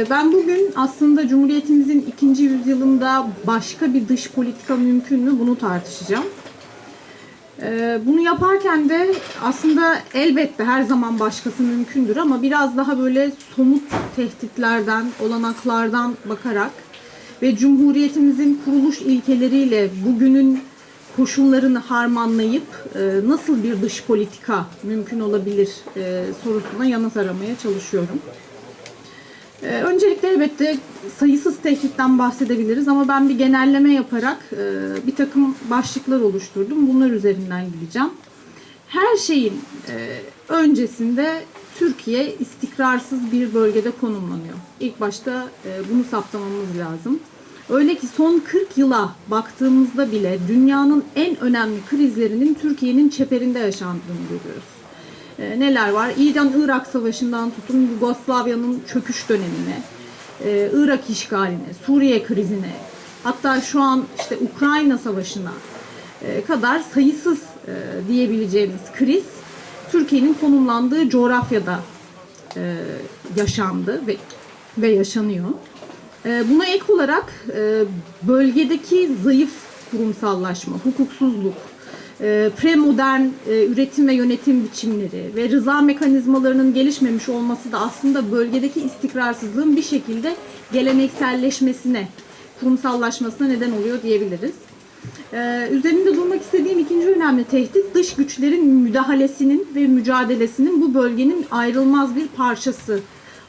Ee, Ben bugün aslında Cumhuriyetimizin ikinci yüzyılında başka bir dış politika mümkün mü bunu tartışacağım. Ee, Bunu yaparken de aslında elbette her zaman başkası mümkündür ama biraz daha böyle somut tehditlerden, olanaklardan bakarak ve Cumhuriyetimizin kuruluş ilkeleriyle bugünün koşullarını harmanlayıp e, nasıl bir dış politika mümkün olabilir e, sorusuna yanıt aramaya çalışıyorum. Ee, Öncelikle elbette sayısız tehditten bahsedebiliriz ama ben bir genelleme yaparak e, bir takım başlıklar oluşturdum. Bunlar üzerinden gideceğim. Her şeyin e, öncesinde Türkiye istikrarsız bir bölgede konumlanıyor. İlk başta e, bunu saptamamız lazım. Öyle ki son 40 yıla baktığımızda bile dünyanın en önemli krizlerinin Türkiye'nin çeperinde yaşandığını görüyoruz. E, neler var? İran-Irak savaşından tutun Yugoslavya'nın çöküş dönemine, e, Irak işgaline, Suriye krizine, hatta şu an işte Ukrayna savaşına e, kadar sayısız e, diyebileceğimiz kriz Türkiye'nin konumlandığı coğrafyada e, yaşandı ve ve yaşanıyor. E, buna ek olarak e, bölgedeki zayıf kurumsallaşma, hukuksuzluk, premodern e, üretim ve yönetim biçimleri ve rıza mekanizmalarının gelişmemiş olması da aslında bölgedeki istikrarsızlığın bir şekilde gelenekselleşmesine, kurumsallaşmasına neden oluyor diyebiliriz. Ee, üzerinde durmak istediğim ikinci önemli tehdit dış güçlerin müdahalesinin ve mücadelesinin bu bölgenin ayrılmaz bir parçası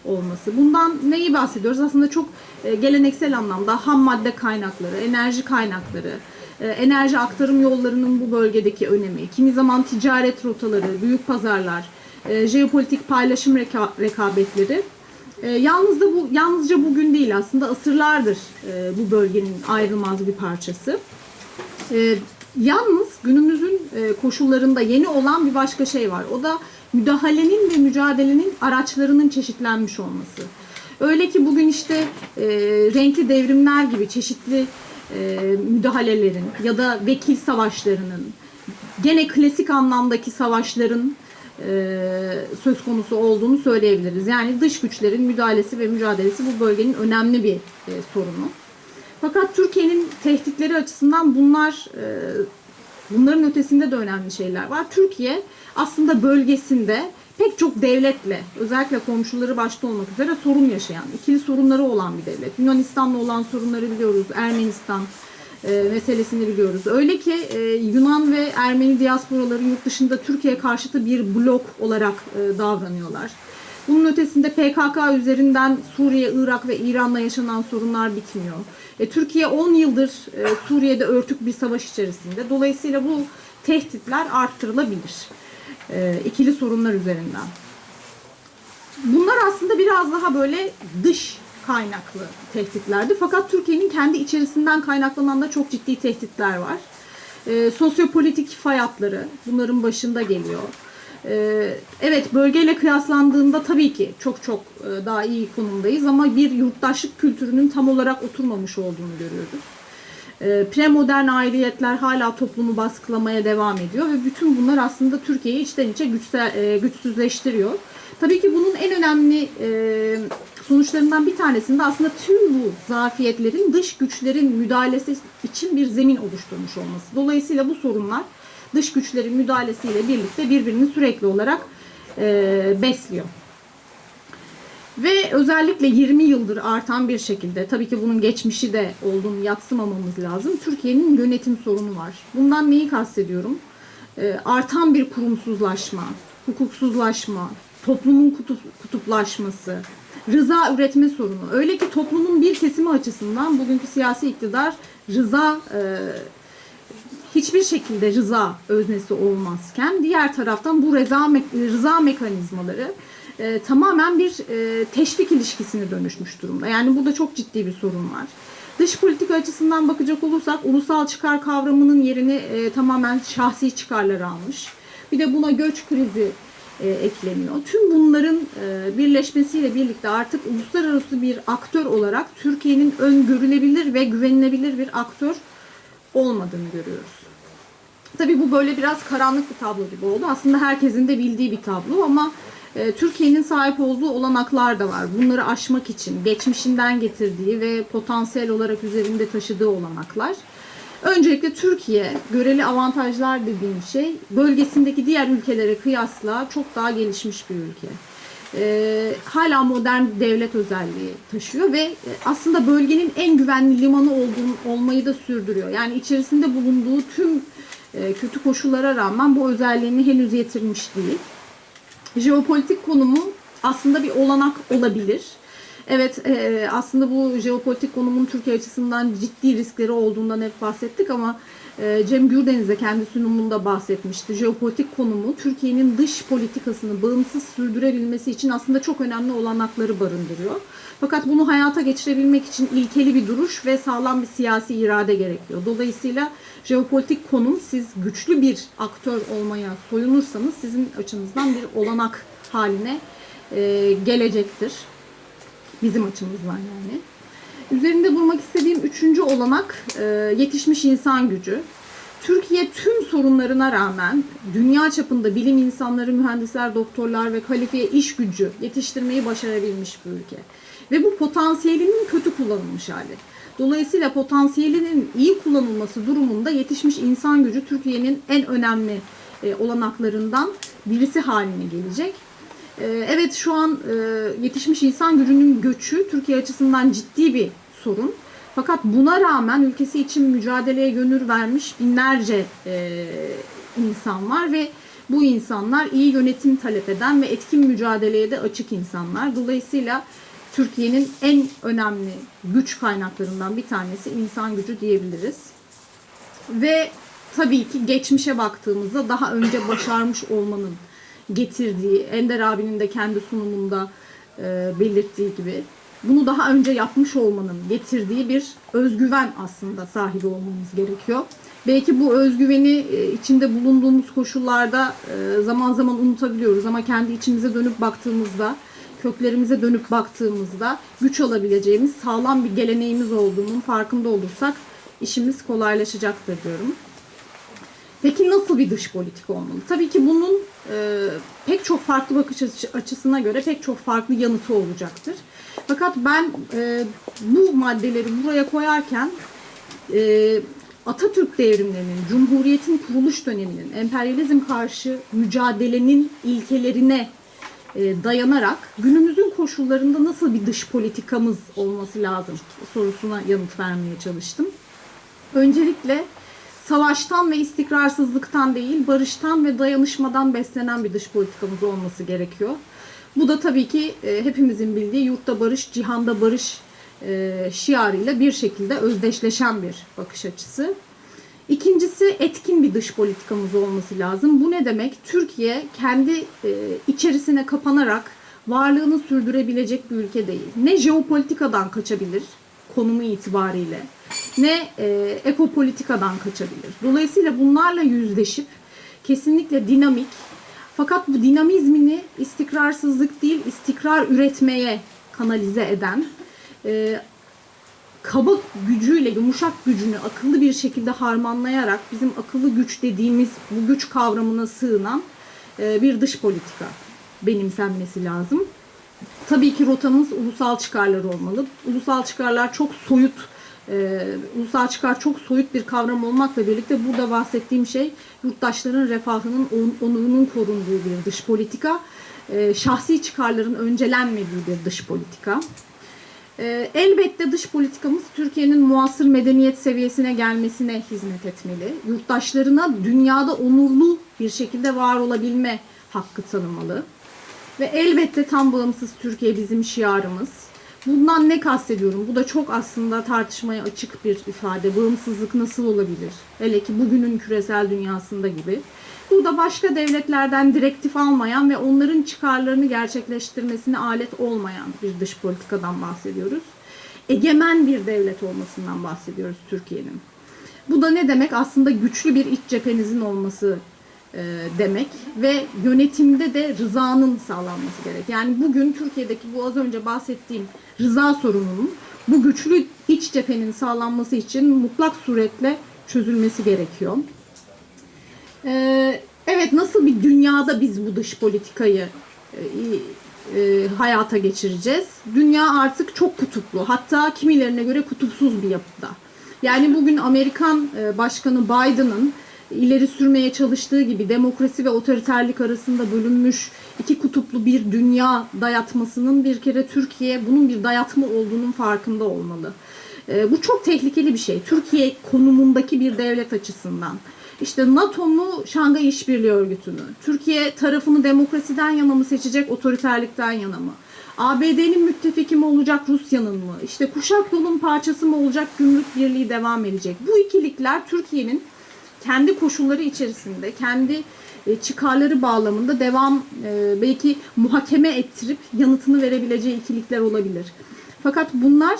olması. Bundan neyi bahsediyoruz? Aslında çok e, geleneksel anlamda ham madde kaynakları, enerji kaynakları, e, enerji aktarım yollarının bu bölgedeki önemi, kimi zaman ticaret rotaları, büyük pazarlar, e, jeopolitik paylaşım reka- rekabetleri e, yalnız da bu yalnızca bugün değil aslında asırlardır e, bu bölgenin ayrılmaz bir parçası. Yalnız günümüzün koşullarında yeni olan bir başka şey var. O da müdahalenin ve mücadelenin araçlarının çeşitlenmiş olması. Öyle ki bugün işte e, renkli devrimler gibi çeşitli müdahalelerin ya da vekil savaşlarının, gene klasik anlamdaki savaşların e, söz konusu olduğunu söyleyebiliriz. Yani dış güçlerin müdahalesi ve mücadelesi bu bölgenin önemli bir e, sorunu. Fakat Türkiye'nin tehditleri açısından bunlar e, bunların ötesinde de önemli şeyler var. Türkiye aslında bölgesinde pek çok devletle özellikle komşuları başta olmak üzere sorun yaşayan, ikili sorunları olan bir devlet. Yunanistan'la olan sorunları biliyoruz, Ermenistan e, meselesini biliyoruz. Öyle ki e, Yunan ve Ermeni diasporaları yurt dışında Türkiye karşıtı bir blok olarak e, davranıyorlar. Bunun ötesinde PKK üzerinden Suriye, Irak ve İran'la yaşanan sorunlar bitmiyor. E, Türkiye 10 yıldır e, Suriye'de örtük bir savaş içerisinde. Dolayısıyla bu tehditler arttırılabilir. E, ikili sorunlar üzerinden. Bunlar aslında biraz daha böyle dış kaynaklı tehditlerdi. Fakat Türkiye'nin kendi içerisinden kaynaklanan da çok ciddi tehditler var. E, sosyopolitik fay hatları bunların başında geliyor. E, evet bölgeyle kıyaslandığında tabii ki çok çok e, daha iyi konumdayız ama bir yurttaşlık kültürünün tam olarak oturmamış olduğunu görüyoruz. E, premodern aidiyetler hala toplumu baskılamaya devam ediyor ve bütün bunlar aslında Türkiye'yi içten içe güçsel, e, güçsüzleştiriyor. Tabii ki bunun en önemli e, sonuçlarından bir tanesinde aslında tüm bu zafiyetlerin dış güçlerin müdahalesi için bir zemin oluşturmuş olması. Dolayısıyla bu sorunlar dış güçlerin müdahalesiyle birlikte birbirini sürekli olarak e, besliyor. Ve özellikle 20 yıldır artan bir şekilde, tabii ki bunun geçmişi de olduğunu yatsımamamız lazım. Türkiye'nin yönetim sorunu var. Bundan neyi kastediyorum? E, artan bir kurumsuzlaşma, hukuksuzlaşma, toplumun kutup, kutuplaşması, rıza üretme sorunu. Öyle ki toplumun bir kesimi açısından bugünkü siyasi iktidar rıza e, hiçbir şekilde rıza öznesi olmazken diğer taraftan bu rıza, rıza mekanizmaları e, tamamen bir e, teşvik ilişkisine dönüşmüş durumda. Yani burada çok ciddi bir sorun var. Dış politika açısından bakacak olursak ulusal çıkar kavramının yerini e, tamamen şahsi çıkarlar almış. Bir de buna göç krizi e, ekleniyor. Tüm bunların e, birleşmesiyle birlikte artık uluslararası bir aktör olarak Türkiye'nin öngörülebilir ve güvenilebilir bir aktör olmadığını görüyoruz. Tabii bu böyle biraz karanlık bir tablo gibi oldu. Aslında herkesin de bildiği bir tablo ama e, Türkiye'nin sahip olduğu olanaklar da var. Bunları aşmak için geçmişinden getirdiği ve potansiyel olarak üzerinde taşıdığı olanaklar. Öncelikle Türkiye göreli avantajlar dediğim şey bölgesindeki diğer ülkelere kıyasla çok daha gelişmiş bir ülke. Ee, hala modern devlet özelliği taşıyor ve e, aslında bölgenin en güvenli limanı olduğunu, olmayı da sürdürüyor. Yani içerisinde bulunduğu tüm e, kötü koşullara rağmen bu özelliğini henüz yitirmiş değil. Jeopolitik konumu aslında bir olanak olabilir. Evet e, aslında bu jeopolitik konumun Türkiye açısından ciddi riskleri olduğundan hep bahsettik ama e, Cem Gürdeniz de kendi sunumunda bahsetmişti. Jeopolitik konumu Türkiye'nin dış politikasını bağımsız sürdürebilmesi için aslında çok önemli olanakları barındırıyor. Fakat bunu hayata geçirebilmek için ilkeli bir duruş ve sağlam bir siyasi irade gerekiyor. Dolayısıyla jeopolitik konum siz güçlü bir aktör olmaya soyunursanız sizin açınızdan bir olanak haline e, gelecektir. Bizim açımızdan yani. Üzerinde durmak istediğim üçüncü olanak e, yetişmiş insan gücü. Türkiye tüm sorunlarına rağmen dünya çapında bilim insanları, mühendisler, doktorlar ve kalifiye iş gücü yetiştirmeyi başarabilmiş bir ülke. Ve bu potansiyelinin kötü kullanılmış hali. Dolayısıyla potansiyelinin iyi kullanılması durumunda yetişmiş insan gücü Türkiye'nin en önemli e, olanaklarından birisi haline gelecek. Ee, Evet şu an e, yetişmiş insan gücünün göçü Türkiye açısından ciddi bir sorun. Fakat buna rağmen ülkesi için mücadeleye gönül vermiş binlerce e, insan var ve bu insanlar iyi yönetim talep eden ve etkin mücadeleye de açık insanlar. Dolayısıyla Türkiye'nin en önemli güç kaynaklarından bir tanesi insan gücü diyebiliriz. Ve tabii ki geçmişe baktığımızda daha önce başarmış olmanın getirdiği, Ender abinin de kendi sunumunda e, belirttiği gibi bunu daha önce yapmış olmanın getirdiği bir özgüven aslında sahibi olmamız gerekiyor. Belki bu özgüveni e, içinde bulunduğumuz koşullarda e, zaman zaman unutabiliyoruz ama kendi içimize dönüp baktığımızda, köklerimize dönüp baktığımızda güç alabileceğimiz sağlam bir geleneğimiz olduğunun farkında olursak işimiz kolaylaşacaktır diyorum. Peki nasıl bir dış politika olmalı? Tabii ki bunun e, pek çok farklı bakış açı- açısına göre pek çok farklı yanıtı olacaktır. Fakat ben e, bu maddeleri buraya koyarken e, Atatürk devrimlerinin, Cumhuriyet'in kuruluş döneminin, emperyalizm karşı mücadelenin ilkelerine e, dayanarak günümüzün koşullarında nasıl bir dış politikamız olması lazım sorusuna yanıt vermeye çalıştım. Öncelikle savaştan ve istikrarsızlıktan değil, barıştan ve dayanışmadan beslenen bir dış politikamız olması gerekiyor. Bu da tabii ki e, hepimizin bildiği yurtta barış, cihanda barış e, şiarıyla bir şekilde özdeşleşen bir bakış açısı. İkincisi etkin bir dış politikamız olması lazım. Bu ne demek? Türkiye kendi e, içerisine kapanarak varlığını sürdürebilecek bir ülke değil. Ne jeopolitikadan kaçabilir konumu itibariyle ne e, ekopolitikadan kaçabilir. Dolayısıyla bunlarla yüzleşip kesinlikle dinamik fakat bu dinamizmini istikrarsızlık değil istikrar üretmeye kanalize eden e, kaba gücüyle yumuşak gücünü akıllı bir şekilde harmanlayarak bizim akıllı güç dediğimiz bu güç kavramına sığınan e, bir dış politika benimsenmesi lazım. Tabii ki rotamız ulusal çıkarlar olmalı. Ulusal çıkarlar çok soyut, e, ulusal çıkar çok soyut bir kavram olmakla birlikte burada bahsettiğim şey yurttaşların refahının, on- onurunun korunduğu bir dış politika. E, şahsi çıkarların öncelenmediği bir dış politika. Ee, elbette dış politikamız Türkiye'nin muasır medeniyet seviyesine gelmesine hizmet etmeli. Yurttaşlarına dünyada onurlu bir şekilde var olabilme hakkı tanımalı. Ve elbette tam bağımsız Türkiye bizim şiarımız. Bundan ne kastediyorum? Bu da çok aslında tartışmaya açık bir ifade. Bağımsızlık nasıl olabilir? Hele ki bugünün küresel dünyasında gibi. Burada başka devletlerden direktif almayan ve onların çıkarlarını gerçekleştirmesine alet olmayan bir dış politikadan bahsediyoruz. Egemen bir devlet olmasından bahsediyoruz Türkiye'nin. Bu da ne demek? Aslında güçlü bir iç cephenizin olması demek ve yönetimde de rızanın sağlanması gerek. Yani bugün Türkiye'deki bu az önce bahsettiğim rıza sorununun bu güçlü iç cephenin sağlanması için mutlak suretle çözülmesi gerekiyor. Ee, evet nasıl bir dünyada biz bu dış politikayı e, e, hayata geçireceğiz. Dünya artık çok kutuplu. Hatta kimilerine göre kutupsuz bir yapıda. Yani bugün Amerikan e, Başkanı Biden'ın ileri sürmeye çalıştığı gibi demokrasi ve otoriterlik arasında bölünmüş iki kutuplu bir dünya dayatmasının bir kere Türkiye bunun bir dayatma olduğunun farkında olmalı. E, bu çok tehlikeli bir şey. Türkiye konumundaki bir devlet açısından. İşte NATO mu Şangay İşbirliği Örgütü mü? Türkiye tarafını demokrasiden yana mı seçecek, otoriterlikten yana mı? ABD'nin müttefiki mi olacak, Rusya'nın mı? İşte kuşak yolun parçası mı olacak, gümrük birliği devam edecek? Bu ikilikler Türkiye'nin kendi koşulları içerisinde, kendi e, çıkarları bağlamında devam e, belki muhakeme ettirip yanıtını verebileceği ikilikler olabilir. Fakat bunlar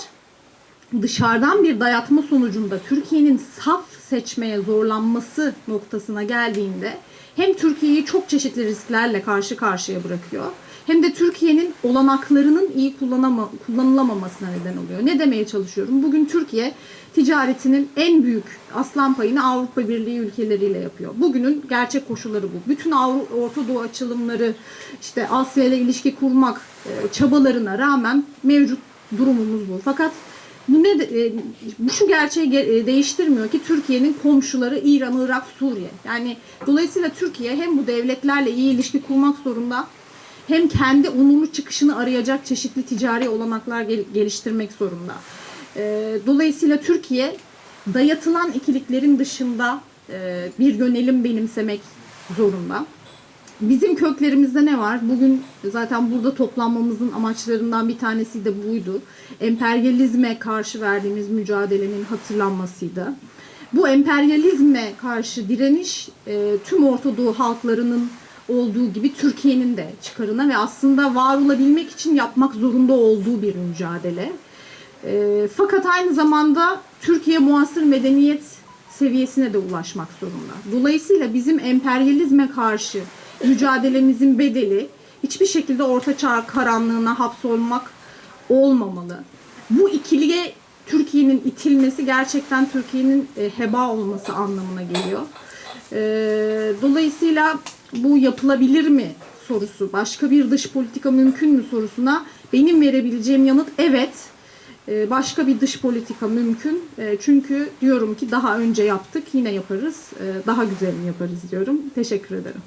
dışarıdan bir dayatma sonucunda Türkiye'nin saf seçmeye zorlanması noktasına geldiğinde hem Türkiye'yi çok çeşitli risklerle karşı karşıya bırakıyor hem de Türkiye'nin olanaklarının iyi kullanılamamasına neden oluyor. Ne demeye çalışıyorum? Bugün Türkiye ticaretinin en büyük aslan payını Avrupa Birliği ülkeleriyle yapıyor. Bugünün gerçek koşulları bu. Bütün Orta Doğu açılımları, işte Asya ile ilişki kurmak e, çabalarına rağmen mevcut durumumuz bu. Fakat bu ne e, bu şu gerçeği ge- e, değiştirmiyor ki Türkiye'nin komşuları İran, Irak, Suriye. Yani dolayısıyla Türkiye hem bu devletlerle iyi ilişki kurmak zorunda hem kendi onurlu çıkışını arayacak çeşitli ticari olanaklar gel- geliştirmek zorunda. E, Dolayısıyla Türkiye dayatılan ikiliklerin dışında e, bir yönelim benimsemek zorunda. Bizim köklerimizde ne var? Bugün zaten burada toplanmamızın amaçlarından bir tanesi de buydu. Emperyalizme karşı verdiğimiz mücadelenin hatırlanmasıydı. Bu emperyalizme karşı direniş e, tüm Orta halklarının olduğu gibi Türkiye'nin de çıkarına ve aslında var olabilmek için yapmak zorunda olduğu bir mücadele. E, fakat aynı zamanda Türkiye muasır medeniyet seviyesine de ulaşmak zorunda. Dolayısıyla bizim emperyalizme karşı mücadelemizin bedeli hiçbir şekilde orta çağ karanlığına hapsolmak olmamalı. Bu ikiliye Türkiye'nin itilmesi gerçekten Türkiye'nin e, heba olması anlamına geliyor. E, dolayısıyla bu yapılabilir mi sorusu, başka bir dış politika mümkün mü sorusuna benim verebileceğim yanıt evet. E, başka bir dış politika mümkün. E, çünkü diyorum ki daha önce yaptık, yine yaparız. E, daha güzelini yaparız diyorum. Teşekkür ederim.